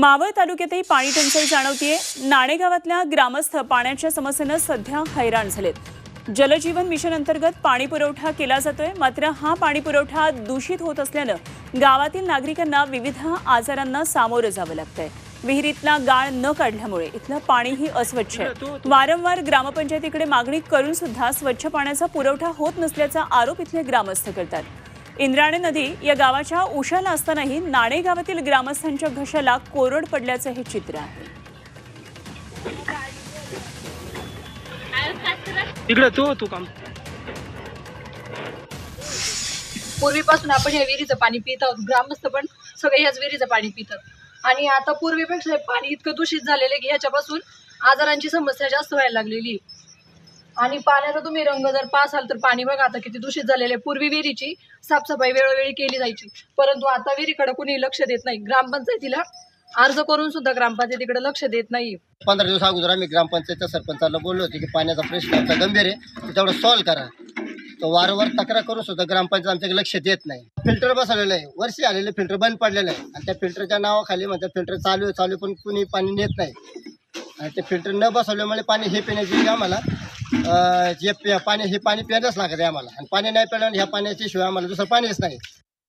मावळ तालुक्यातही पाणी टंचाई जाणवतीये. नाणेगावातल्या ग्रामस्थ पाण्याच्या समस्येनं सध्या हैराण झालेत. जलजीवन मिशन अंतर्गत पाणी पुरवठा केला जातोय. मात्र हा पाणी पुरवठा दूषित होत असल्यानं गावातील नागरिकांना विविध आजारांना सामोरं जावं लागतंय. विहिरीतला गाळ न काढल्यामुळे इथलं पाणीही अस्वच्छ आहे. वारंवार ग्रामपंचायतीकडे मागणी करून सुद्धा स्वच्छ पाण्याचा पुरवठा होत नसल्याचा आरोप इथले ग्रामस्थ करतात. इंद्रायणी नदी या गावाच्या उशाला असतानाही नाणे गावातील ग्रामस्थांच्या घशाला कोरड पडल्याचं हे चित्र आहे. इकडे तू तू काम. पूर्वीपासून आपण या विहिरीचं पाणी पित आहोत. ग्रामस्थ पण सगळे ह्याच विहिरीचं पाणी पितात. आणि आता पूर्वीपेक्षा हे पाणी इतकं दूषित झालेलं आहे की ह्याच्यापासून आजारांची समस्या जास्त व्हायला लागलेली आहे. आणि पाण्याचा तुम्ही रंग जर पासाल तर पाणी बघा आता किती दूषित झालेलं आहे. पूर्वी विहिरीची साफसफाई वेळोवेळी केली जायची. परंतु आता विहिरीकडे कुणी लक्ष देत नाही. ग्रामपंचायतीला अर्ज करून सुद्धा ग्रामपंचायतीकडे लक्ष देत नाही. पंधरा दिवस अगोदर आम्ही ग्रामपंचायतच्या सरपंचाला बोललो होते की पाण्याचा प्रश्न आमचा गंभीर आहे. तेवढं सॉल्व्ह करा. तो वारंवार तक्रार करून सुद्धा ग्रामपंचायत आमच्याकडे लक्ष देत नाही. फिल्टर बसवलेलं आहे. वर्षी आलेलं फिल्टर बंद पडलेलं आहे. आणि त्या फिल्टरच्या नावाखाली म्हणतात फिल्टर चालू आहे चालू आहे, पण कुणी पाणी नेत नाही. आणि ते फिल्टर न बसवल्यामुळे पाणी हे पिण्याची आम्हाला जे पाणी हे पाणी प्यायलाच लागत आहे आम्हाला. आणि पाणी नाही पिल्याने ह्या पाण्याच्या शिवाय आम्हाला दुसरं पाणीच नाही.